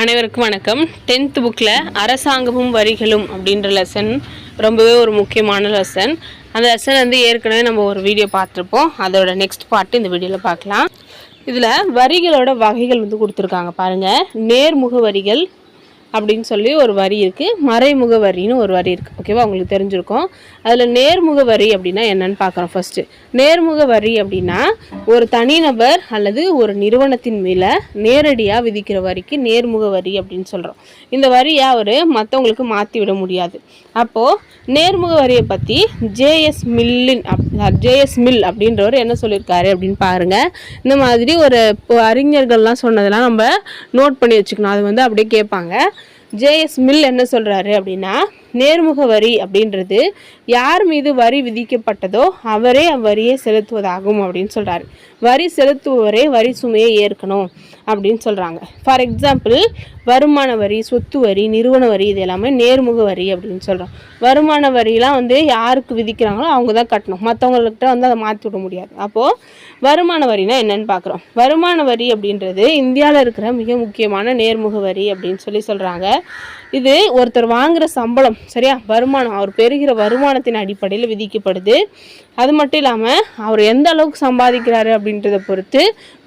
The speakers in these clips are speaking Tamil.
அனைவருக்கும் வணக்கம். டென்த் புக்கில் அரசாங்கமும் வரிகளும் அப்படின்ற லெசன் ரொம்பவே ஒரு முக்கியமான லெசன் அந்த லெசன் வந்து ஏற்கனவே நம்ம ஒரு வீடியோ பார்த்துருப்போம். அதோட நெக்ஸ்ட் பார்ட்டு இந்த வீடியோவில் பார்க்கலாம். இதில் வரிகளோட வகைகள் வந்து கொடுத்துருக்காங்க பாருங்கள் நேர்முக வரிகள் அப்படின்னு சொல்லி ஒரு வரி இருக்குது மறைமுக வரின்னு ஒரு வரி இருக்குது ஓகேவா உங்களுக்கு தெரிஞ்சிருக்கும். அதில் நேர்முக வரி அப்படின்னா என்னன்னு பார்க்குறோம் ஃபஸ்ட்டு நேர்முக வரி அப்படின்னா ஒரு தனிநபர் அல்லது ஒரு நிறுவனத்தின் மேலே நேரடியாக விதிக்கிற வரிக்கு நேர்முக வரி அப்படின்னு சொல்கிறோம் இந்த வரியை அவர் மற்றவங்களுக்கு மாற்றி விட முடியாது. அப்போது நேர்முக வரியை பற்றி ஜேஎஸ் மில்லின் அப் ஜேஎஸ் மில் அப்படின்றவர் என்ன சொல்லியிருக்காரு அப்படின்னு பாருங்கள் இந்த மாதிரி ஒரு இப்போ அறிஞர்கள்லாம் சொன்னதெல்லாம் நம்ம நோட் பண்ணி வச்சுக்கணும். அது வந்து அப்படியே கேட்பாங்க. ஜேஎஸ் மில் என்ன சொல்கிறாரு அப்படின்னா நேர்முக வரி அப்படின்றது யார் மீது வரி விதிக்கப்பட்டதோ அவரே அவ்வரியை செலுத்துவதாகும் அப்படின்னு சொல்கிறாரு வரி செலுத்துபவரே வரி சுமையை ஏற்கணும் அப்படின்னு சொல்கிறாங்க ஃபார் எக்ஸாம்பிள் வருமான வரி சொத்து வரி நிறுவன வரி இது எல்லாமே நேர்முக வரி அப்படின்னு சொல்கிறோம் வருமான வரியெலாம் வந்து யாருக்கு விதிக்கிறாங்களோ அவங்க தான் கட்டணும். மற்றவங்கள்கிட்ட வந்து அதை மாற்றி விட முடியாது. அப்போது வருமான வரினா என்னன்னு பார்க்குறோம் வருமான வரி அப்படின்றது இந்தியாவில் இருக்கிற மிக முக்கியமான நேர்முக வரி அப்படின்னு சொல்லி சொல்கிறாங்க இது ஒருத்தர் வாங்குகிற சம்பளம் சரியா? வருமானம் அவர் பெறுகிற வருமானத்தின் அடிப்படையில் விதிக்கப்படுது. அது மட்டும் இல்லாமல் அவர் எந்த அளவுக்கு சம்பாதிக்கிறாரு அப்படின்றத பொறுத்து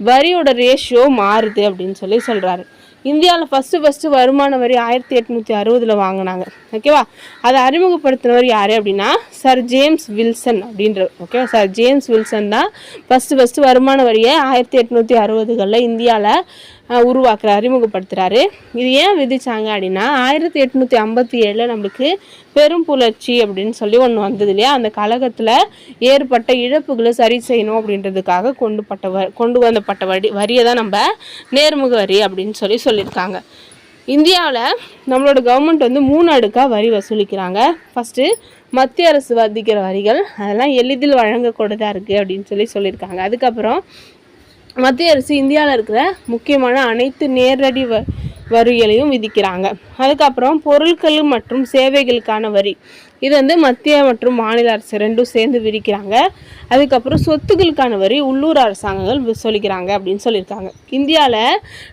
வரியோட ரேஷியோ மாறுது அப்படின்னு சொல்லி சொல்கிறாரு இந்தியாவில் ஃபஸ்ட்டு ஃபஸ்ட்டு வருமான வரி ஆயிரத்தி எட்நூற்றி அறுபதில் வாங்கினாங்க. ஓகேவா அதை அறிமுகப்படுத்தினவர் யார் அப்படின்னா சர் ஜேம்ஸ் வில்சன் அப்படின்றவர். ஓகேவா சார் ஜேம்ஸ் வில்சன் தான் ஃபஸ்ட்டு ஃபஸ்ட்டு வருமான வரியை ஆயிரத்தி எட்நூற்றி அறுபதுகளில் இந்தியாவில் உருவாக்குற அறிமுகப்படுத்துகிறாரு இது ஏன் விதிச்சாங்க அப்படின்னா ஆயிரத்தி எட்நூற்றி ஐம்பத்தி ஏழில் நம்மளுக்கு பெரும் புலர்ச்சி அப்படின்னு சொல்லி ஒன்று வந்தது இல்லையா? அந்த கழகத்தில் ஏற்பட்ட இழப்புகளை சரி செய்யணும் அப்படின்றதுக்காக கொண்டு பட்ட வ கொண்டு வந்தப்பட்ட வரி வரியை தான் நம்ம நேர்முக வரி அப்படின்னு சொல்லி சொல்லியிருக்காங்க. இந்தியாவில் நம்மளோட கவர்மெண்ட் வந்து மூணு அடுக்காக வரி வசூலிக்கிறாங்க. ஃபஸ்ட்டு மத்திய அரசு வதிக்கிற வரிகள் அதெல்லாம் எளிதில் வழங்கக்கூடதாக இருக்குது அப்படின்னு சொல்லி சொல்லியிருக்காங்க. அதுக்கப்புறம் மத்திய அரசு இந்தியாவில் இருக்கிற முக்கியமான அனைத்து நேரடி வ வரிகளையும் விதிக்கிறாங்க. அதுக்கப்புறம் பொருட்கள் மற்றும் சேவைகளுக்கான வரி. இது வந்து மத்திய மற்றும் மாநில அரசு ரெண்டும் சேர்ந்து விதிக்கிறாங்க. அதுக்கப்புறம் சொத்துக்களுக்கான வரி உள்ளூர் அரசாங்கங்கள் சொல்லிக்கிறாங்க அப்படின்னு சொல்லியிருக்காங்க. இந்தியாவில்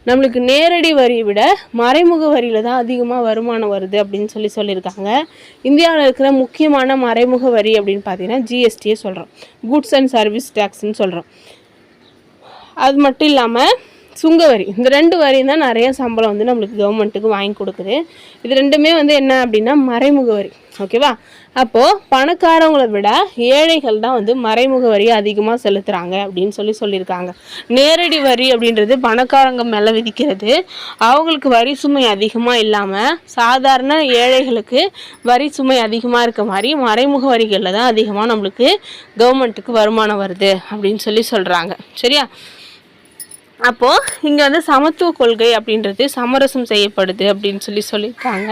நம்மளுக்கு நேரடி வரியை விட மறைமுக வரியில் தான் அதிகமாக வருமானம் வருது அப்படின்னு சொல்லி சொல்லியிருக்காங்க. இந்தியாவில் இருக்கிற முக்கியமான மறைமுக வரி அப்படின்னு பார்த்தீங்கன்னா ஜிஎஸ்டியை சொல்கிறோம் குட்ஸ் அண்ட் சர்வீஸ் டேக்ஸ்ன்னு சொல்கிறோம் அது மட்டும் இல்லாமல் சுங்க வரி. இந்த ரெண்டு வரியும் தான் நிறைய சம்பளம் வந்து நம்மளுக்கு கவர்மெண்ட்டுக்கு வாங்கி கொடுக்குது. இது ரெண்டுமே வந்து என்ன அப்படின்னா மறைமுக வரி. ஓகேவா அப்போது பணக்காரவங்களை விட ஏழைகள் தான் வந்து மறைமுக வரியை அதிகமாக செலுத்துகிறாங்க அப்படின்னு சொல்லி சொல்லியிருக்காங்க. நேரடி வரி அப்படின்றது பணக்காரங்க மேலே விதிக்கிறது. அவங்களுக்கு வரி சுமை அதிகமாக இல்லாமல் சாதாரண ஏழைகளுக்கு வரி சுமை அதிகமாக இருக்க மாதிரி மறைமுக வரிகளில் தான் அதிகமாக நம்மளுக்கு கவர்மெண்ட்டுக்கு வருமானம் வருது அப்படின்னு சொல்லி சொல்கிறாங்க சரியா? அப்போது இங்கே வந்து சமத்துவ கொள்கை அப்படின்றது சமரசம் செய்யப்படுது அப்படின்னு சொல்லி சொல்லியிருக்காங்க.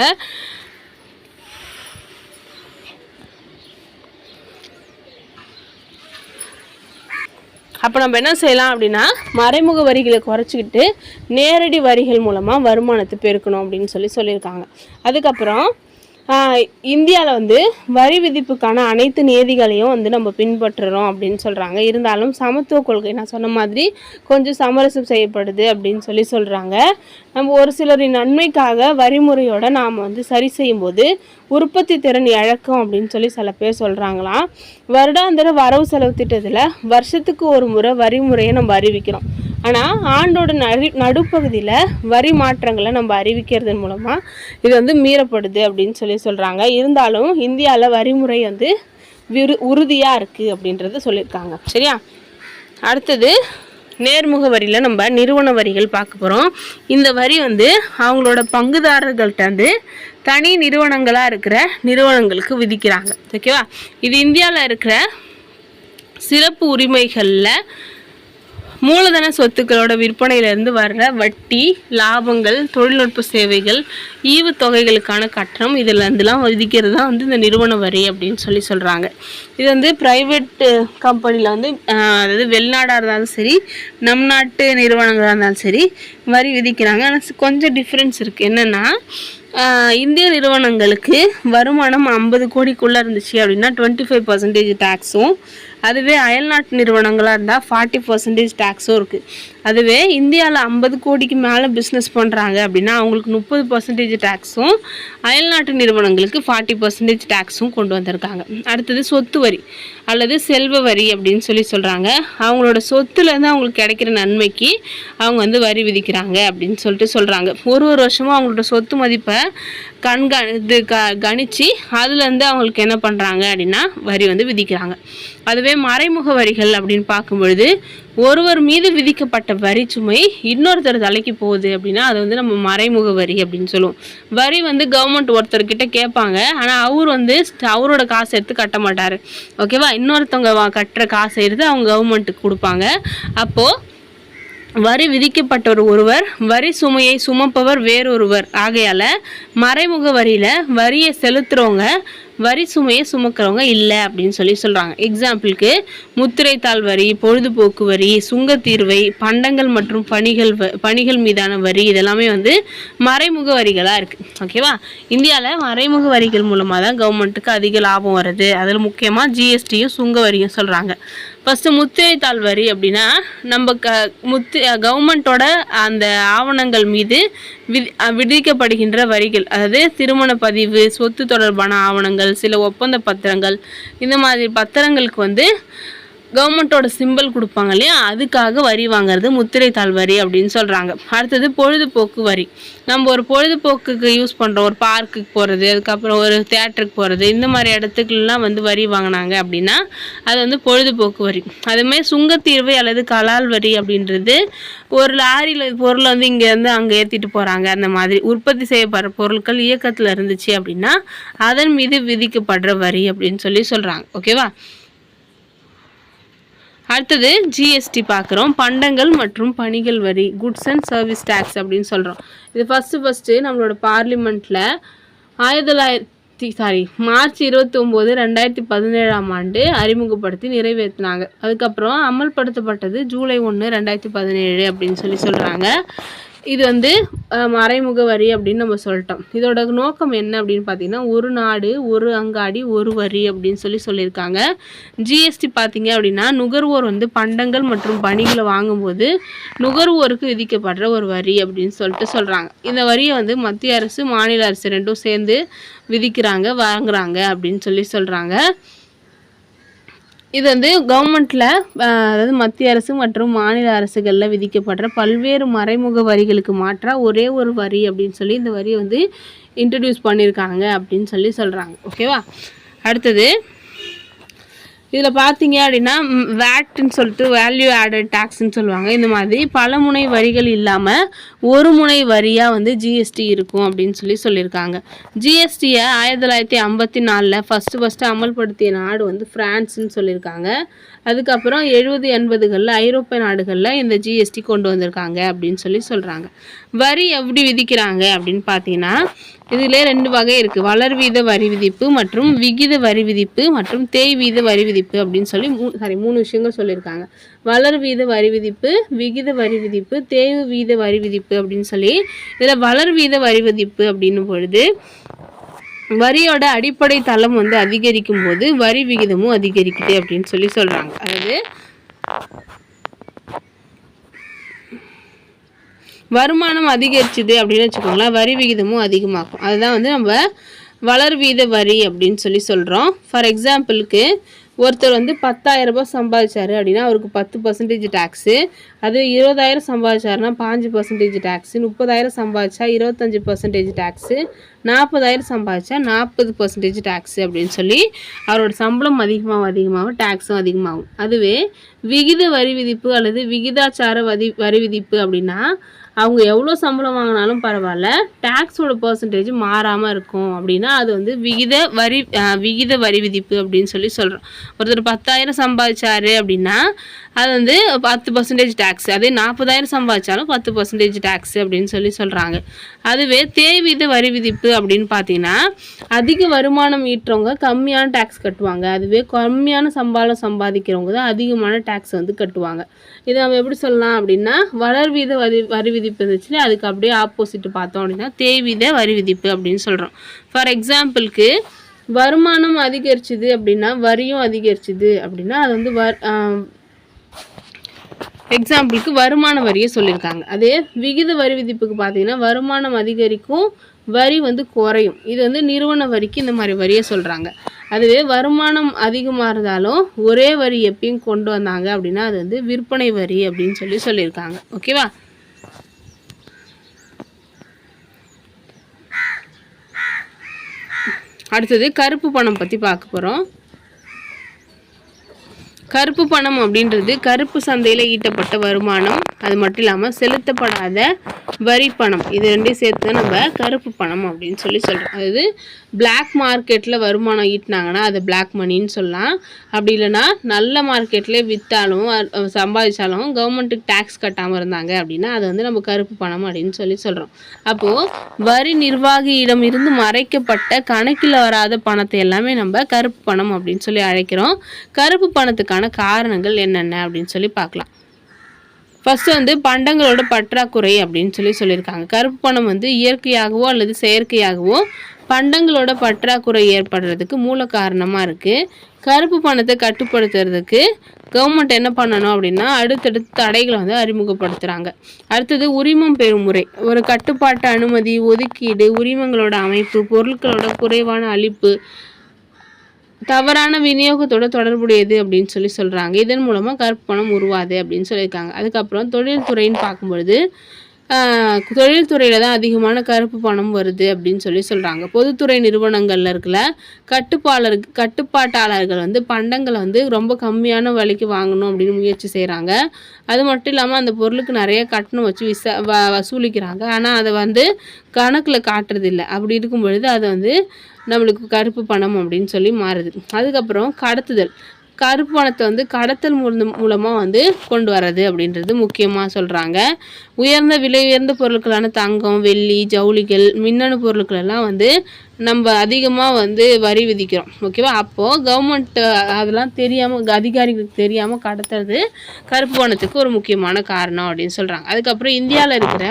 அப்போ நம்ம என்ன செய்யலாம் அப்படின்னா மறைமுக வரிகளை குறைச்சிக்கிட்டு நேரடி வரிகள் மூலமாக வருமானத்தை பெருக்கணும் அப்படின்னு சொல்லி சொல்லியிருக்காங்க. அதுக்கப்புறம் இந்தியாவில் வந்து வரி விதிப்புக்கான அனைத்து நியதிகளையும் வந்து நம்ம பின்பற்றுறோம் அப்படின்னு சொல்கிறாங்க இருந்தாலும் சமத்துவ கொள்கை நான் சொன்ன மாதிரி கொஞ்சம் சமரசம் செய்யப்படுது அப்படின்னு சொல்லி சொல்கிறாங்க நம்ம ஒரு சிலரின் நன்மைக்காக வரிமுறையோட நாம் வந்து சரி செய்யும்போது உற்பத்தி திறன் இழக்கும் அப்படின்னு சொல்லி சில பேர் சொல்கிறாங்களாம் வருடாந்திர வரவு செலவு திட்டத்தில் வருஷத்துக்கு ஒரு முறை வரிமுறையை நம்ம அறிவிக்கிறோம். ஆனால் ஆண்டோட நடு நடுப்பகுதியில் வரி மாற்றங்களை நம்ம அறிவிக்கிறதன் மூலமாக இது வந்து மீறப்படுது அப்படின்னு சொல்லி சொல்கிறாங்க இருந்தாலும் இந்தியாவில் வரிமுறை வந்து விரு உறுதியாக இருக்குது அப்படின்றத சொல்லியிருக்காங்க. சரியா? அடுத்தது நேர்முக வரியில் நம்ம நிறுவன வரிகள் பார்க்க போகிறோம் இந்த வரி வந்து அவங்களோட பங்குதாரர்கள்ட்ட வந்து தனி நிறுவனங்களாக இருக்கிற நிறுவனங்களுக்கு விதிக்கிறாங்க. ஓகேவா? இது இந்தியாவில் இருக்கிற சிறப்பு உரிமைகளில் மூலதன சொத்துக்களோட விற்பனையிலேருந்து வர்ற வட்டி லாபங்கள் தொழில்நுட்ப சேவைகள் ஈவு தொகைகளுக்கான கட்டணம் இதிலேருந்துலாம் விதிக்கிறது தான் வந்து இந்த நிறுவன வரி அப்படின்னு சொல்லி சொல்கிறாங்க இது வந்து ப்ரைவேட் கம்பெனியில் வந்து அதாவது வெளிநாடாக இருந்தாலும் சரி நம் நாட்டு நிறுவனங்களாக இருந்தாலும் சரி வரி விதிக்கிறாங்க. ஆனால் கொஞ்சம் டிஃப்ரென்ஸ் இருக்குது என்னென்னா இந்திய நிறுவனங்களுக்கு வருமானம் ஐம்பது கோடிக்குள்ளே இருந்துச்சு அப்படின்னா டுவெண்ட்டி ஃபைவ் பர்சன்டேஜ் டேக்ஸும் அதுவே அயல்நாட்டு நிறுவனங்களாக இருந்தால் ஃபார்ட்டி பர்சன்டேஜ் டேக்ஸும் இருக்குது அதுவே இந்தியாவில் ஐம்பது கோடிக்கு மேலே பிஸ்னஸ் பண்ணுறாங்க அப்படின்னா அவங்களுக்கு முப்பது பர்சன்டேஜ் டேக்ஸும் அயல்நாட்டு நிறுவனங்களுக்கு ஃபார்ட்டி பர்சன்டேஜ் டேக்ஸும் கொண்டு வந்திருக்காங்க. அடுத்தது சொத்து வரி. அல்லது செல்வ வரி அப்படின்னு சொல்லி சொல்கிறாங்க அவங்களோட சொத்துலேருந்து அவங்களுக்கு கிடைக்கிற நன்மைக்கு அவங்க வந்து வரி விதிக்கிறாங்க அப்படின்னு சொல்லிட்டு சொல்கிறாங்க ஒரு ஒரு வருஷமும் அவங்களோட சொத்து மதிப்பை கண்காணி இது க கணிச்சு அதுலேருந்து அவங்களுக்கு என்ன பண்ணுறாங்க அப்படின்னா வரி வந்து விதிக்கிறாங்க. அதுவே மறைமுக வரிகள் அப்படின்னு பார்க்கும்பொழுது ஒருவர் மீது விதிக்கப்பட்ட வரி சுமை இன்னொருத்தர் தலைக்கு போகுது அப்படின்னா அது வந்து நம்ம மறைமுக வரி அப்படின்னு சொல்லுவோம். வரி வந்து கவர்மெண்ட் ஒருத்தர்கிட்ட கேட்பாங்க. ஆனால் அவர் வந்து அவரோட காசை எடுத்து கட்ட மாட்டார். ஓகேவா இன்னொருத்தவங்க கட்டுற காசை எடுத்து அவங்க கவர்மெண்ட்டுக்கு கொடுப்பாங்க. அப்போது வரி விதிக்கப்பட்டவர் ஒருவர் வரி சுமையை சுமப்பவர் வேறொருவர். ஆகையால் மறைமுக வரியில் வரியை செலுத்துறவங்க வரி சுமையை சுமக்கிறவங்க இல்லை அப்படின்னு சொல்லி சொல்கிறாங்க எக்ஸாம்பிளுக்கு முத்திரைத்தாள் வரி பொழுதுபோக்கு வரி சுங்கத்தீர்வை பண்டங்கள் மற்றும் பணிகள் வ- பணிகள் மீதான வரி இதெல்லாமே வந்து மறைமுக வரிகளாக இருக்குது ஓகேவா இந்தியாவில் மறைமுக வரிகள் மூலமாக தான் கவர்மெண்ட்டுக்கு அதிக லாபம் வருது அதில் முக்கியமாக ஜிஎஸ்டியும் சுங்க வரியும் சொல்கிறாங்க ஃபஸ்ட்டு முத்திரைத்தாள் வரி அப்படின்னா நம்ம க முத்து கவர்மெண்ட்டோட அந்த ஆவணங்கள் மீது விதி விதிக்கப்படுகின்ற வரிகள். அதாவது திருமண பதிவு சொத்து தொடர்பான ஆவணங்கள் சில ஒப்பந்த பத்திரங்கள் இந்த மாதிரி பத்திரங்களுக்கு வந்து கவர்மெண்ட்டோட சிம்பிள் கொடுப்பாங்க இல்லையா? அதுக்காக வரி வாங்குறது முத்திரைத்தாள் வரி அப்படின்னு சொல்கிறாங்க அடுத்தது பொழுதுபோக்கு வரி. நம்ம ஒரு பொழுதுபோக்குக்கு யூஸ் பண்ணுறோம் ஒரு பார்க்குக்கு போகிறது அதுக்கப்புறம் ஒரு தேட்டருக்கு போகிறது இந்த மாதிரி இடத்துக்குலாம் வந்து வரி வாங்கினாங்க அப்படின்னா அது வந்து பொழுதுபோக்கு வரி. அதுமாதிரி சுங்கத்தீர்வை அல்லது கலால் வரி அப்படின்றது ஒரு லாரியில் பொருளை வந்து இங்கேருந்து அங்கே ஏற்றிட்டு போகிறாங்க அந்த மாதிரி உற்பத்தி செய்யப்படுற பொருட்கள் இயக்கத்தில் இருந்துச்சு அப்படின்னா அதன் மீது விதிக்கப்படுற வரி அப்படின்னு சொல்லி சொல்கிறாங்க ஓகேவா அடுத்தது ஜிஎஸ்டி பார்க்குறோம். பண்டங்கள் மற்றும் பணிகள் வரி குட்ஸ் அண்ட் சர்வீஸ் டேக்ஸ் அப்படின்னு சொல்கிறோம் இது ஃபஸ்ட்டு ஃபஸ்ட்டு நம்மளோட பார்லிமெண்ட்டில் ஆயிரத்தி தொள்ளாயிரத்தி சாரி மார்ச் இருபத்தி ஒம்பது ரெண்டாயிரத்தி பதினேழாம் ஆண்டு அறிமுகப்படுத்தி நிறைவேற்றினாங்க. அதுக்கப்புறம் அமல்படுத்தப்பட்டது ஜூலை ஒன்று ரெண்டாயிரத்தி பதினேழு அப்படின்னு சொல்லி சொல்கிறாங்க இது வந்து மறைமுக வரி அப்படின்னு நம்ம சொல்லிட்டோம். இதோட நோக்கம் என்ன அப்படின்னு பார்த்தீங்கன்னா ஒரு நாடு ஒரு அங்காடி ஒரு வரி அப்படின்னு சொல்லி சொல்லியிருக்காங்க. ஜிஎஸ்டி பார்த்தீங்க அப்படின்னா நுகர்வோர் வந்து பண்டங்கள் மற்றும் பணிகளை வாங்கும்போது நுகர்வோருக்கு விதிக்கப்படுற ஒரு வரி அப்படின்னு சொல்லிட்டு சொல்கிறாங்க இந்த வரியை வந்து மத்திய அரசு மாநில அரசு ரெண்டும் சேர்ந்து விதிக்கிறாங்க வாங்குறாங்க அப்படின்னு சொல்லி சொல்கிறாங்க இது வந்து கவர்மெண்ட்டில் அதாவது மத்திய அரசு மற்றும் மாநில அரசுகளில் விதிக்கப்படுற பல்வேறு மறைமுக வரிகளுக்கு மாற்றாக ஒரே ஒரு வரி அப்படின்னு சொல்லி இந்த வரியை வந்து இன்ட்ரடியூஸ் பண்ணியிருக்காங்க அப்படின்னு சொல்லி சொல்கிறாங்க ஓகேவா அடுத்தது இதில் பார்த்தீங்க அப்படின்னா வேட்டுன்னு சொல்லிட்டு வேல்யூ ஆடட் டேக்ஸ்ன்னு சொல்லுவாங்க. இந்த மாதிரி பல முனை வரிகள் இல்லாமல் ஒரு முனை வரியாக வந்து ஜிஎஸ்டி இருக்கும் அப்படின்னு சொல்லி சொல்லியிருக்காங்க. ஜிஎஸ்டியை ஆயிரத்தி தொள்ளாயிரத்தி ஐம்பத்தி நாலில் ஃபஸ்ட்டு ஃபஸ்ட்டு அமல்படுத்திய நாடு வந்து ஃப்ரான்ஸ்ன்னு சொல்லியிருக்காங்க. அதுக்கப்புறம் எழுபது எண்பதுகளில் ஐரோப்பிய நாடுகளில் இந்த ஜிஎஸ்டி கொண்டு வந்திருக்காங்க அப்படின்னு சொல்லி சொல்கிறாங்க வரி எப்படி விதிக்கிறாங்க அப்படின்னு பார்த்தீங்கன்னா இதிலே ரெண்டு வகை இருக்குது வளர்வீத வரி விதிப்பு மற்றும் விகித வரி விதிப்பு மற்றும் தேய் வீத வரி விதிப்பு. விதிப்பு அப்படின்னு சொல்லி மூ சாரி மூணு விஷயங்கள் சொல்லியிருக்காங்க. வளர் வீத வரி விதிப்பு விகித வரி விதிப்பு தேய்வு வீத வரி விதிப்பு அப்படின்னு சொல்லி இதில் வளர் வீத வரி விதிப்பு அப்படின்னும் பொழுது வரியோட அடிப்படை தளம் வந்து அதிகரிக்கும் போது வரி விகிதமும் அதிகரிக்குது அப்படின்னு சொல்லி சொல்கிறாங்க அதாவது வருமானம் அதிகரிச்சுது அப்படின்னு வச்சுக்கோங்களேன் வரி விகிதமும் அதிகமாகும். அதுதான் வந்து நம்ம வளர் வீத வரி அப்படின்னு சொல்லி சொல்கிறோம் ஃபார் எக்ஸாம்பிளுக்கு ஒருத்தர் வந்து 10000 ரூபாய் சம்பாதிச்சாரு அப்படின்னா அவருக்கு பத்து பர்சன்டேஜ் டேக்ஸு அது இருபதாயிரம் சம்பாதிச்சாருன்னா பாஞ்சு பர்சன்டேஜ் டேக்ஸு முப்பதாயிரம் சம்பாதிச்சா இருபத்தஞ்சி பர்சன்டேஜ் டேக்ஸு நாற்பதாயிரம் சம்பாதிச்சா நாற்பது பர்சன்டேஜ் டேக்ஸு அப்படின்னு சொல்லி அவரோட சம்பளம் அதிகமாகவும் அதிகமாகும் டேக்ஸும் அதிகமாகும். அதுவே விகித வரி விதிப்பு அல்லது விகிதாச்சார வரி வரி விதிப்பு அப்படின்னா அவங்க எவ்வளோ சம்பளம் வாங்கினாலும் பரவாயில்ல டேக்ஸோட பர்சன்டேஜ் மாறாமல் இருக்கும் அப்படின்னா அது வந்து விகித வரி விகித வரி விதிப்பு அப்படின்னு சொல்லி சொல்கிறோம் ஒருத்தர் பத்தாயிரம் சம்பாதிச்சாரு அப்படின்னா அது வந்து பத்து பர்சன்டேஜ் டேக்ஸ் அதே நாற்பதாயிரம் சம்பாதிச்சாலும் பத்து பர்சன்டேஜ் டேக்ஸ் அப்படின்னு சொல்லி சொல்கிறாங்க அதுவே தேவீத வரி விதிப்பு அப்படின்னு பார்த்தீங்கன்னா அதிக வருமானம் ஈட்டுறவங்க கம்மியான டேக்ஸ் கட்டுவாங்க. அதுவே கம்மியான சம்பாளம் சம்பாதிக்கிறவங்க தான் அதிகமான டேக்ஸ் வந்து கட்டுவாங்க. இதை நம்ம எப்படி சொல்லலாம் அப்படின்னா வளர்வீத வரி வரி விதிப்பு இருந்துச்சுன்னா அதுக்கு அப்படியே ஆப்போசிட் பார்த்தோம் அப்படின்னா தேய்வீத வரி விதிப்பு அப்படின்னு சொல்கிறோம் ஃபார் எக்ஸாம்பிளுக்கு வருமானம் அதிகரிச்சுது அப்படின்னா வரியும் அதிகரிச்சுது அப்படின்னா அது வந்து வர் எக்ஸாம்பிளுக்கு வருமான வரியை சொல்லியிருக்காங்க. அதே விகித வரி விதிப்புக்கு பார்த்தீங்கன்னா வருமானம் அதிகரிக்கும் வரி வந்து குறையும். இது வந்து நிறுவன வரிக்கு இந்த மாதிரி வரியை சொல்கிறாங்க அதுவே வருமானம் அதிகமாக இருந்தாலும் ஒரே வரி எப்பயும் கொண்டு வந்தாங்க அப்படின்னா அது வந்து விற்பனை வரி அப்படின்னு சொல்லி சொல்லியிருக்காங்க. ஓகேவா? அடுத்தது கருப்பு பணம் பற்றி பார்க்க போகிறோம் கருப்பு பணம் அப்படின்றது கருப்பு சந்தையில் ஈட்டப்பட்ட வருமானம். அது மட்டும் இல்லாமல் செலுத்தப்படாத வரி பணம். இது ரெண்டையும் சேர்த்து நம்ம கருப்பு பணம் அப்படின்னு சொல்லி சொல்கிறோம் அதாவது பிளாக் மார்க்கெட்டில் வருமானம் ஈட்டினாங்கன்னா அது பிளாக் மணின்னு சொல்லலாம். அப்படி இல்லைன்னா நல்ல மார்க்கெட்லேயே விற்றாலும் சம்பாதிச்சாலும் கவர்மெண்ட்டுக்கு டேக்ஸ் கட்டாமல் இருந்தாங்க அப்படின்னா அது வந்து நம்ம கருப்பு பணம் அப்படின்னு சொல்லி சொல்கிறோம் அப்போது வரி நிர்வாகியிடம் இருந்து மறைக்கப்பட்ட கணக்கில் வராத பணத்தை எல்லாமே நம்ம கருப்பு பணம் அப்படின்னு சொல்லி அழைக்கிறோம். கருப்பு பணத்துக்கான காரணங்கள் என்னென்ன அப்படின்னு சொல்லி பார்க்கலாம். ஃபஸ்ட்டு வந்து பண்டங்களோட பற்றாக்குறை அப்படின்னு சொல்லி சொல்லியிருக்காங்க. கருப்பு பணம் வந்து இயற்கையாகவோ அல்லது செயற்கையாகவோ பண்டங்களோட பற்றாக்குறை ஏற்படுறதுக்கு மூல காரணமாக இருக்குது கருப்பு பணத்தை கட்டுப்படுத்துறதுக்கு கவர்மெண்ட் என்ன பண்ணணும் அப்படின்னா அடுத்தடுத்து தடைகளை வந்து அறிமுகப்படுத்துகிறாங்க அடுத்தது உரிமம் பெறும் முறை ஒரு கட்டுப்பாட்டு அனுமதி ஒதுக்கீடு உரிமங்களோட அமைப்பு பொருட்களோட குறைவான அளிப்பு தவறான விநியோகத்தோட தொடர்புடையது அப்படின்னு சொல்லி சொல்கிறாங்க இதன் மூலமாக கருப்பு பணம் உருவாது அப்படின்னு சொல்லியிருக்காங்க. அதுக்கப்புறம் தொழில்துறைன்னு பார்க்கும்பொழுது தொழில்துறையில் தான் அதிகமான கருப்பு பணம் வருது அப்படின்னு சொல்லி சொல்கிறாங்க பொதுத்துறை நிறுவனங்களில் இருக்கிற கட்டுப்பாளர் கட்டுப்பாட்டாளர்கள் வந்து பண்டங்களை வந்து ரொம்ப கம்மியான விலைக்கு வாங்கணும் அப்படின்னு முயற்சி செய்கிறாங்க அது மட்டும் இல்லாமல் அந்த பொருளுக்கு நிறைய கட்டணம் வச்சு விசா வ வசூலிக்கிறாங்க. ஆனால் அதை வந்து கணக்கில் காட்டுறதில்ல. அப்படி இருக்கும் பொழுது அதை வந்து நம்மளுக்கு கருப்பு பணம் அப்படின்னு சொல்லி மாறுது. அதுக்கப்புறம் கடத்துதல். கருப்பு பணத்தை வந்து கடத்தல் மூலம் மூலமாக வந்து கொண்டு வர்றது அப்படின்றது முக்கியமாக சொல்கிறாங்க உயர்ந்த விலை உயர்ந்த பொருட்களான தங்கம் வெள்ளி ஜவுளிகள் மின்னணு பொருட்கள் எல்லாம் வந்து நம்ம அதிகமாக வந்து வரி விதிக்கிறோம். ஓகேவா அப்போது கவர்மெண்ட் அதெல்லாம் தெரியாமல் அதிகாரிகளுக்கு தெரியாமல் கடத்துறது கருப்பு பணத்துக்கு ஒரு முக்கியமான காரணம் அப்படின்னு சொல்கிறாங்க அதுக்கப்புறம் இந்தியாவில் இருக்கிற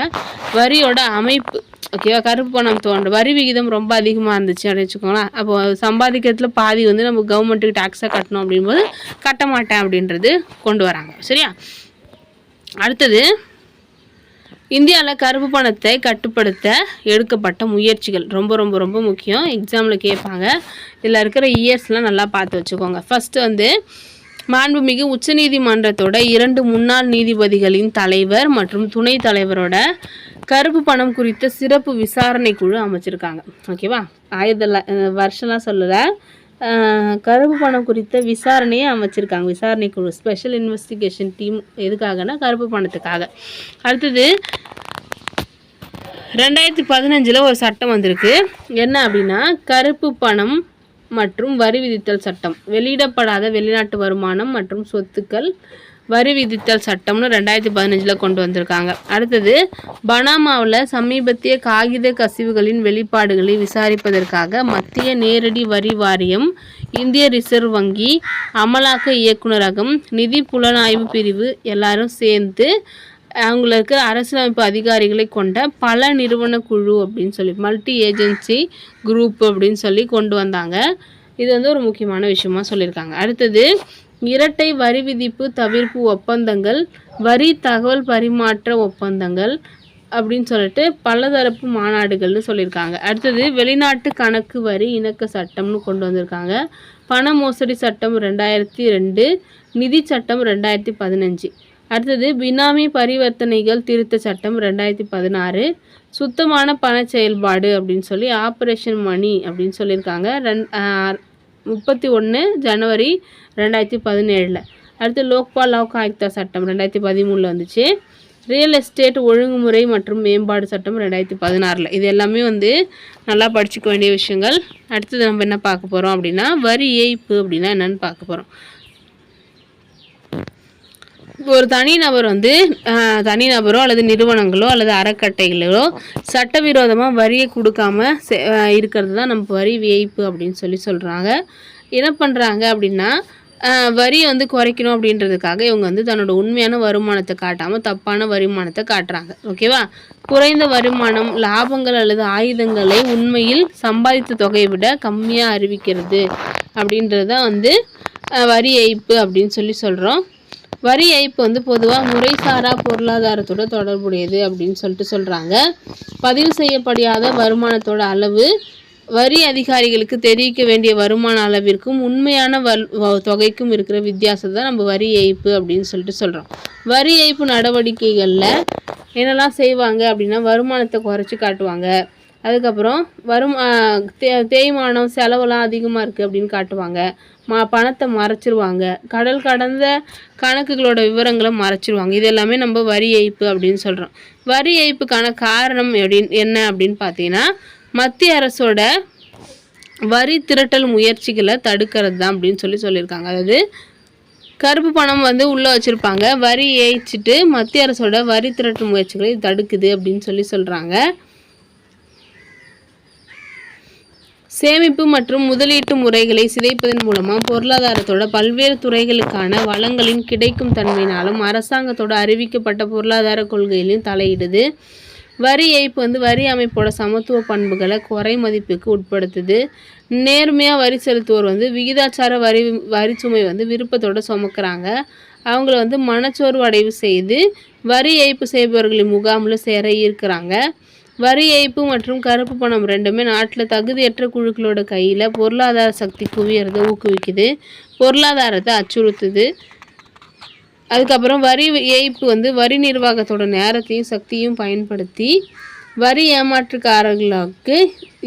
வரியோட அமைப்பு ஓகேவா கருப்பு பணம் தோன்ற வரி விகிதம் ரொம்ப அதிகமாக இருந்துச்சு அப்படின்னு வச்சுக்கோங்களேன். அப்போ சம்பாதிக்கிறதுல பாதி வந்து நம்ம கவர்மெண்ட்டுக்கு டேக்ஸாக கட்டணும் அப்படிங்கும்போது கட்ட மாட்டேன் அப்படின்றது கொண்டு வராங்க. சரியா? அடுத்தது இந்தியாவில் கருப்பு பணத்தை கட்டுப்படுத்த எடுக்கப்பட்ட முயற்சிகள். ரொம்ப ரொம்ப ரொம்ப முக்கியம். எக்ஸாமில் கேட்பாங்க இதில் இருக்கிற இயர்ஸ்லாம் நல்லா பார்த்து வச்சுக்கோங்க. ஃபஸ்ட்டு வந்து மாண்புமிகு உச்சநீதிமன்றத்தோட இரண்டு முன்னாள் நீதிபதிகளின் தலைவர் மற்றும் துணை தலைவரோட கருப்பு பணம் குறித்த சிறப்பு விசாரணை குழு அமைச்சிருக்காங்க. ஓகேவா ஆயிரத்தி வருஷம்லாம் சொல்லலை. கருப்பு பணம் குறித்த விசாரணையை அமைச்சிருக்காங்க. விசாரணை குழு ஸ்பெஷல் இன்வெஸ்டிகேஷன் டீம் எதுக்காகனா கருப்பு பணத்துக்காக. அடுத்தது ரெண்டாயிரத்தி பதினஞ்சில் ஒரு சட்டம் வந்திருக்கு. என்ன அப்படின்னா கருப்பு பணம் மற்றும் வரி விதித்தல் சட்டம். வெளியிடப்படாத வெளிநாட்டு வருமானம் மற்றும் சொத்துக்கள் வரி விதித்தல் சட்டம்னு ரெண்டாயிரத்தி பதினஞ்சில் கொண்டு வந்திருக்காங்க. அடுத்தது பனாமாவில் சமீபத்திய காகித கசிவுகளின் வெளிப்பாடுகளை விசாரிப்பதற்காக மத்திய நேரடி வரி வாரியம் இந்திய ரிசர்வ் வங்கி அமலாக்க இயக்குநரகம் நிதி புலனாய்வு பிரிவு எல்லாரும் சேர்ந்து அவங்களுக்கு அரசியலமைப்பு அதிகாரிகளை கொண்ட பல நிறுவன குழு அப்படின்னு சொல்லி மல்டி ஏஜென்சி குரூப் அப்படின்னு சொல்லி கொண்டு வந்தாங்க. இது வந்து ஒரு முக்கியமான விஷயமா சொல்லியிருக்காங்க. அடுத்தது இரட்டை வரி விதிப்பு தவிர்ப்பு ஒப்பந்தங்கள் வரி தகவல் பரிமாற்ற ஒப்பந்தங்கள் அப்படின்னு சொல்லிட்டு பலதரப்பு மாநாடுகள்னு சொல்லியிருக்காங்க. அடுத்தது வெளிநாட்டு கணக்கு வரி இணக்க சட்டம்னு கொண்டு வந்திருக்காங்க. பண மோசடி சட்டம் ரெண்டாயிரத்தி ரெண்டு நிதி சட்டம் ரெண்டாயிரத்தி பதினஞ்சு. அடுத்தது பினாமி பரிவர்த்தனைகள் திருத்த சட்டம் ரெண்டாயிரத்தி பதினாறு சுத்தமான பண செயல்பாடு அப்படின்னு சொல்லி ஆப்ரேஷன் மணி அப்படின்னு சொல்லியிருக்காங்க. ரெண் முப்பத்தி ஒன்று ஜனவரி ரெண்டாயிரத்தி பதினேழில். அடுத்து லோக்பால் லோக் ஆயுக்தா சட்டம் ரெண்டாயிரத்தி பதிமூணில் வந்துச்சு. ரியல் எஸ்டேட் ஒழுங்குமுறை மற்றும் மேம்பாடு சட்டம் ரெண்டாயிரத்தி பதினாறில். இது எல்லாமே வந்து நல்லா படிச்சுக்க வேண்டிய விஷயங்கள். அடுத்தது நம்ம என்ன பார்க்க போகிறோம் அப்படின்னா வரி ஏய்ப்பு அப்படின்னா என்னென்னு பார்க்க போகிறோம் ஒரு தனிநபர் வந்து தனிநபரோ அல்லது நிறுவனங்களோ அல்லது அறக்கட்டைகளோ சட்டவிரோதமாக வரியை கொடுக்காம செ- இருக்கிறது தான் நம்ம வரி வியப்பு அப்படின்னு சொல்லி சொல்கிறாங்க என்ன பண்ணுறாங்க அப்படின்னா வரியை வந்து குறைக்கணும் அப்படின்றதுக்காக இவங்க வந்து தன்னோட உண்மையான வருமானத்தை காட்டாமல் தப்பான வருமானத்தை காட்டுறாங்க. ஓகேவா? குறைந்த வருமானம் லாபங்கள் அல்லது ஆயுதங்களை உண்மையில் சம்பாதித்த தொகையை விட கம்மியாக அறிவிக்கிறது அப்படின்றது தான் வந்து வரி ஏய்ப்பு அப்படின்னு சொல்லி சொல்கிறோம் வரி ஏய்ப்பு வந்து பொதுவாக முறைசாரா பொருளாதாரத்தோட தொடர்புடையது அப்படின்னு சொல்லிட்டு சொல்கிறாங்க பதிவு செய்யப்படாத வருமானத்தோட அளவு வரி அதிகாரிகளுக்கு தெரிவிக்க வேண்டிய வருமான அளவிற்கும் உண்மையான வல் வ- தொகைக்கும் இருக்கிற வித்தியாசம் தான் நம்ம வரி ஏய்ப்பு அப்படின்னு சொல்லிட்டு சொல்கிறோம் வரி ஏய்ப்பு நடவடிக்கைகளில் என்னெல்லாம் செய்வாங்க அப்படின்னா வருமானத்தை குறைச்சி காட்டுவாங்க. அதுக்கப்புறம் வரும் தே தேய்மானம் செலவெல்லாம் அதிகமாக இருக்குது அப்படின்னு காட்டுவாங்க. ம பணத்தை மறைச்சிருவாங்க. கடல் கடந்த கணக்குகளோட விவரங்களை மறைச்சிருவாங்க. இது எல்லாமே நம்ம வரி ஏய்ப்பு அப்படின்னு சொல்கிறோம் வரி ஏய்ப்புக்கான காரணம் எப்படின் என்ன அப்படின்னு பார்த்தீங்கன்னா மத்திய அரசோட வரி திரட்டல் முயற்சிகளை தடுக்கிறது தான் அப்படின்னு சொல்லி சொல்லியிருக்காங்க. அதாவது கருப்பு பணம் வந்து உள்ளே வச்சுருப்பாங்க. வரி ஏய்ச்சிட்டு மத்திய அரசோட வரி திரட்டல் முயற்சிகளை தடுக்குது அப்படின்னு சொல்லி சொல்கிறாங்க சேமிப்பு மற்றும் முதலீட்டு முறைகளை சிதைப்பதன் மூலமாக பொருளாதாரத்தோட பல்வேறு துறைகளுக்கான வளங்களின் கிடைக்கும் தன்மையினாலும் அரசாங்கத்தோட அறிவிக்கப்பட்ட பொருளாதார கொள்கையிலும் தலையிடுது. வரி ஏய்ப்பு வந்து வரி அமைப்போட சமத்துவ பண்புகளை குறை மதிப்புக்கு உட்படுத்துது. நேர்மையாக வரி செலுத்துவோர் வந்து விகிதாச்சார வரி வரிச்சுமை வந்து விருப்பத்தோடு சுமக்கிறாங்க. அவங்கள வந்து மனச்சோர்வு அடைவு செய்து வரி ஏய்ப்பு செய்பவர்களின் முகாமில் சேர ஈர்க்கிறாங்க. வரி ஏய்ப்பு மற்றும் கருப்பு பணம் ரெண்டுமே நாட்டில் தகுதியற்ற குழுக்களோட கையில் பொருளாதார சக்தி குவியறதை ஊக்குவிக்குது. பொருளாதாரத்தை அச்சுறுத்துது. அதுக்கப்புறம் வரி ஏய்ப்பு வந்து வரி நிர்வாகத்தோட நேரத்தையும் சக்தியும் பயன்படுத்தி வரி ஏமாற்றுக்காரர்களுக்கு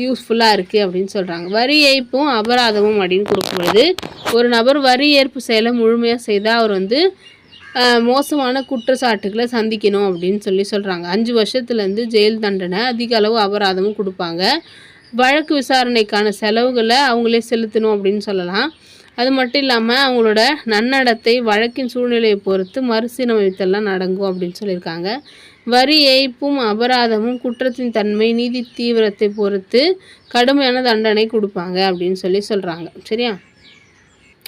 யூஸ்ஃபுல்லாக இருக்குது அப்படின்னு சொல்கிறாங்க வரி ஏய்ப்பும் அபராதமும் அப்படின்னு கொடுக்கப்படுது. ஒரு நபர் வரி ஏற்பு செயலை முழுமையாக செய்தால் அவர் வந்து மோசமான குற்றச்சாட்டுகளை சந்திக்கணும் அப்படின்னு சொல்லி சொல்கிறாங்க அஞ்சு வருஷத்துலேருந்து ஜெயில் தண்டனை அதிக அளவு அபராதமும் கொடுப்பாங்க. வழக்கு விசாரணைக்கான செலவுகளை அவங்களே செலுத்தணும் அப்படின்னு சொல்லலாம். அது மட்டும் இல்லாமல் அவங்களோட நன்னடத்தை வழக்கின் சூழ்நிலையை பொறுத்து மறுசீரமைத்தெல்லாம் நடங்கும் அப்படின்னு சொல்லியிருக்காங்க. வரி ஏய்ப்பும் அபராதமும் குற்றத்தின் தன்மை நீதி தீவிரத்தை பொறுத்து கடுமையான தண்டனை கொடுப்பாங்க அப்படின்னு சொல்லி சொல்கிறாங்க சரியா?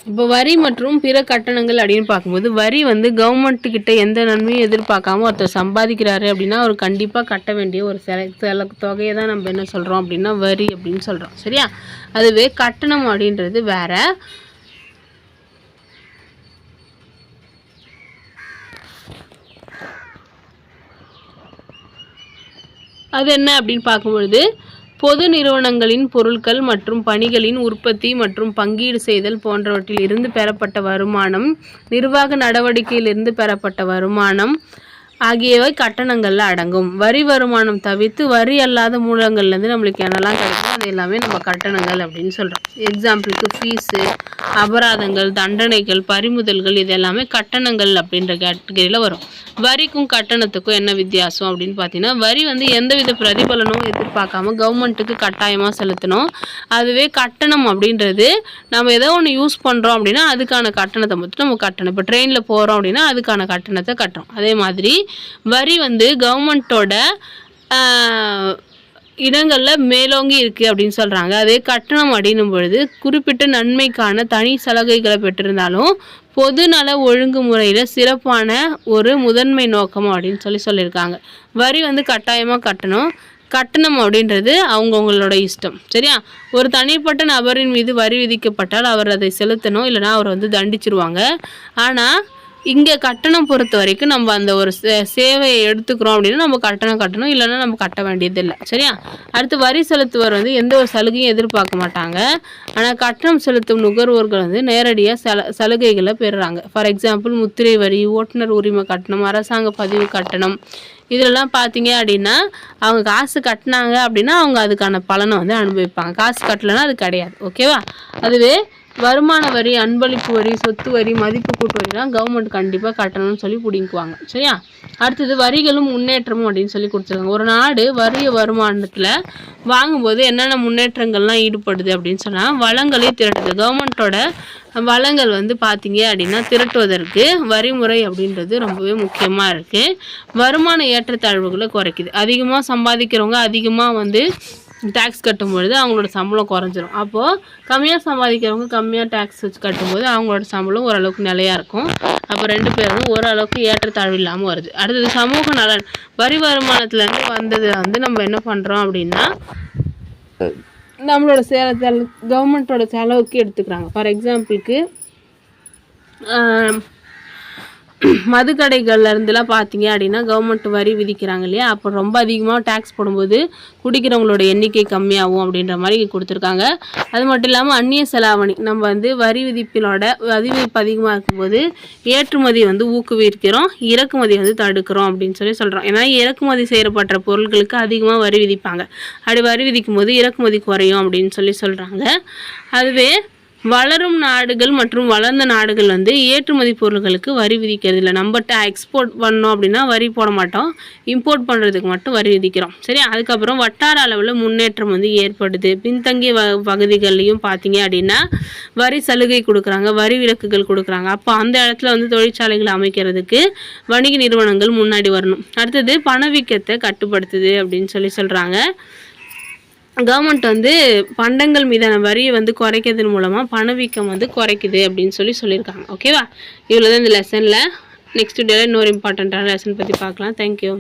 இப்போ வரி மற்றும் பிற கட்டணங்கள் அப்படின்னு பார்க்கும்போது வரி வந்து கவர்மெண்ட் கிட்ட எந்த நன்மையும் எதிர்பார்க்காம ஒருத்தர் சம்பாதிக்கிறாரு அப்படின்னா அவர் கண்டிப்பாக கட்ட வேண்டிய ஒரு சில சில தொகையை தான் நம்ம என்ன சொல்கிறோம் அப்படின்னா வரி அப்படின்னு சொல்கிறோம் சரியா? அதுவே கட்டணம் அப்படின்றது வேற. அது என்ன அப்படின்னு பார்க்கும்பொழுது பொது நிறுவனங்களின் பொருட்கள் மற்றும் பணிகளின் உற்பத்தி மற்றும் பங்கீடு செய்தல் போன்றவற்றில் இருந்து பெறப்பட்ட வருமானம் நிர்வாக நடவடிக்கையிலிருந்து பெறப்பட்ட வருமானம் ஆகியவை கட்டணங்களில் அடங்கும். வரி வருமானம் தவிர்த்து வரி அல்லாத மூலங்கள்லேருந்து நம்மளுக்கு என்னெல்லாம் கிடைக்கும் அது எல்லாமே நம்ம கட்டணங்கள் அப்படின்னு சொல்கிறோம் எக்ஸாம்பிளுக்கு ஃபீஸு அபராதங்கள் தண்டனைகள் பறிமுதல்கள் இது எல்லாமே கட்டணங்கள் அப்படின்ற கேட்டகரியில் வரும். வரிக்கும் கட்டணத்துக்கும் என்ன வித்தியாசம் அப்படின்னு பார்த்தீங்கன்னா வரி வந்து எந்தவித பிரதிபலனும் எதிர்பார்க்காம கவர்மெண்ட்டுக்கு கட்டாயமாக செலுத்தணும். அதுவே கட்டணம் அப்படின்றது நம்ம ஏதோ ஒன்று யூஸ் பண்ணுறோம் அப்படின்னா அதுக்கான கட்டணத்தை மட்டும் நம்ம கட்டணும். இப்போ ட்ரெயினில் போகிறோம் அப்படின்னா அதுக்கான கட்டணத்தை கட்டுறோம். அதே மாதிரி வரி வந்து கவர்மெண்ட்டோட இடங்களில் மேலோங்கி இருக்குது அப்படின்னு சொல்கிறாங்க அதே கட்டணம் அப்படின்னும் பொழுது குறிப்பிட்ட நன்மைக்கான தனி சலுகைகளை பெற்றிருந்தாலும் பொதுநல ஒழுங்குமுறையில் சிறப்பான ஒரு முதன்மை நோக்கம் அப்படின்னு சொல்லி சொல்லியிருக்காங்க. வரி வந்து கட்டாயமாக கட்டணும். கட்டணம் அப்படின்றது அவங்கவுங்களோட இஷ்டம். சரியா? ஒரு தனிப்பட்ட நபரின் மீது வரி விதிக்கப்பட்டால் அவர் அதை செலுத்தணும் இல்லைன்னா அவர் வந்து தண்டிச்சிருவாங்க. ஆனால் இங்கே கட்டணம் பொறுத்த வரைக்கும் நம்ம அந்த ஒரு சே- சேவையை எடுத்துக்கிறோம் அப்படின்னா நம்ம கட்டணம் கட்டணும் இல்லைன்னா நம்ம கட்ட வேண்டியதில்லை. சரியா? அடுத்து வரி செலுத்துவர் வந்து எந்த ஒரு சலுகையும் எதிர்பார்க்க மாட்டாங்க. ஆனால் கட்டணம் செலுத்தும் நுகர்வோர்கள் வந்து நேரடியாக சல சலுகைகளை பெறுறாங்க. ஃபார் எக்ஸாம்பிள் முத்திரை வரி ஓட்டுநர் உரிமை கட்டணம் அரசாங்க பதிவு கட்டணம். இதிலெல்லாம் பார்த்தீங்க அப்படின்னா அவங்க காசு கட்டினாங்க அப்படின்னா அவங்க அதுக்கான பலனை வந்து அனுபவிப்பாங்க. காசு கட்டலைன்னா அது கிடையாது. ஓகேவா? அதுவே வருமான வரி அன்பளிப்பு வரி சொத்து வரி மதிப்பு கூட்டு வரிலாம் கவர்மெண்ட் கண்டிப்பாக கட்டணும்னு சொல்லி பிடிங்குவாங்க. சரியா? அடுத்தது வரிகளும் முன்னேற்றமும் அப்படின்னு சொல்லி கொடுத்துருக்காங்க. ஒரு நாடு வரிய வருமானத்தில் வாங்கும்போது என்னென்ன முன்னேற்றங்கள்லாம் ஈடுபடுது அப்படின்னு சொன்னால் வளங்களை திரட்டுது. கவர்மெண்ட்டோட வளங்கள் வந்து பார்த்தீங்க அப்படின்னா திரட்டுவதற்கு வரிமுறை அப்படின்றது ரொம்பவே முக்கியமாக இருக்குது வருமான ஏற்றத்தாழ்வுகளை குறைக்குது. அதிகமாக சம்பாதிக்கிறவங்க அதிகமாக வந்து டேக்ஸ் கட்டும்பொழுது அவங்களோட சம்பளம் குறைஞ்சிரும். அப்போது கம்மியாக சம்பாதிக்கிறவங்க கம்மியாக டேக்ஸ் வச்சு கட்டும்போது அவங்களோட சம்பளம் ஓரளவுக்கு நிலையாக இருக்கும். அப்போ ரெண்டு பேரும் ஓரளவுக்கு ஏற்றத்தாழ்வு இல்லாமல் வருது. அடுத்தது சமூக நலன். வரி வருமானத்துலேருந்து வந்தது வந்து நம்ம என்ன பண்ணுறோம் அப்படின்னா நம்மளோட சேல கவர்மெண்ட்டோட செலவுக்கு எடுத்துக்கிறாங்க. ஃபார் எக்ஸாம்பிளுக்கு மதுக்கடைகள்ல இருந்துலாம் பார்த்தீங்க அப்படின்னா கவர்மெண்ட் வரி விதிக்கிறாங்க இல்லையா? அப்போ ரொம்ப அதிகமாக டேக்ஸ் போடும்போது குடிக்கிறவங்களோட எண்ணிக்கை கம்மியாகும் அப்படின்ற மாதிரி கொடுத்துருக்காங்க. அது மட்டும் இல்லாமல் அந்நிய செலாவணி. நம்ம வந்து வரி விதிப்பினோட வரி விதிப்பு அதிகமாக இருக்கும்போது ஏற்றுமதி வந்து ஊக்குவிக்கிறோம் இறக்குமதி வந்து தடுக்கிறோம் அப்படின்னு சொல்லி சொல்கிறோம் ஏன்னா இறக்குமதி செய்யப்பட்ட பொருட்களுக்கு அதிகமாக வரி விதிப்பாங்க. அப்படி வரி விதிக்கும் போது இறக்குமதி குறையும் அப்படின்னு சொல்லி சொல்கிறாங்க அதுவே வளரும் நாடுகள் மற்றும் வளர்ந்த நாடுகள் வந்து ஏற்றுமதி பொருட்களுக்கு வரி விதிக்கிறது இல்லை. நம்மகிட்ட எக்ஸ்போர்ட் பண்ணோம் அப்படின்னா வரி போட மாட்டோம். இம்போர்ட் பண்ணுறதுக்கு மட்டும் வரி விதிக்கிறோம். சரி அதுக்கப்புறம் வட்டார அளவில் முன்னேற்றம் வந்து ஏற்படுது. பின்தங்கிய வ பகுதிகள்லையும் பார்த்தீங்க அப்படின்னா வரி சலுகை கொடுக்குறாங்க வரி விலக்குகள் கொடுக்குறாங்க. அப்போ அந்த இடத்துல வந்து தொழிற்சாலைகள் அமைக்கிறதுக்கு வணிக நிறுவனங்கள் முன்னாடி வரணும். அடுத்தது பணவீக்கத்தை கட்டுப்படுத்துது அப்படின்னு சொல்லி சொல்கிறாங்க கவர்மெண்ட் வந்து பண்டங்கள் மீதான வரியை வந்து குறைக்கிறதன் மூலமாக பணவீக்கம் வந்து குறைக்குது அப்படின்னு சொல்லி சொல்லியிருக்காங்க. ஓகேவா இவ்வளோ தான் இந்த லெசனில் நெக்ஸ்ட் டேல இன்னொரு இம்பார்ட்டண்ட்டான லெசன் பற்றி பார்க்கலாம். தேங்க்யூ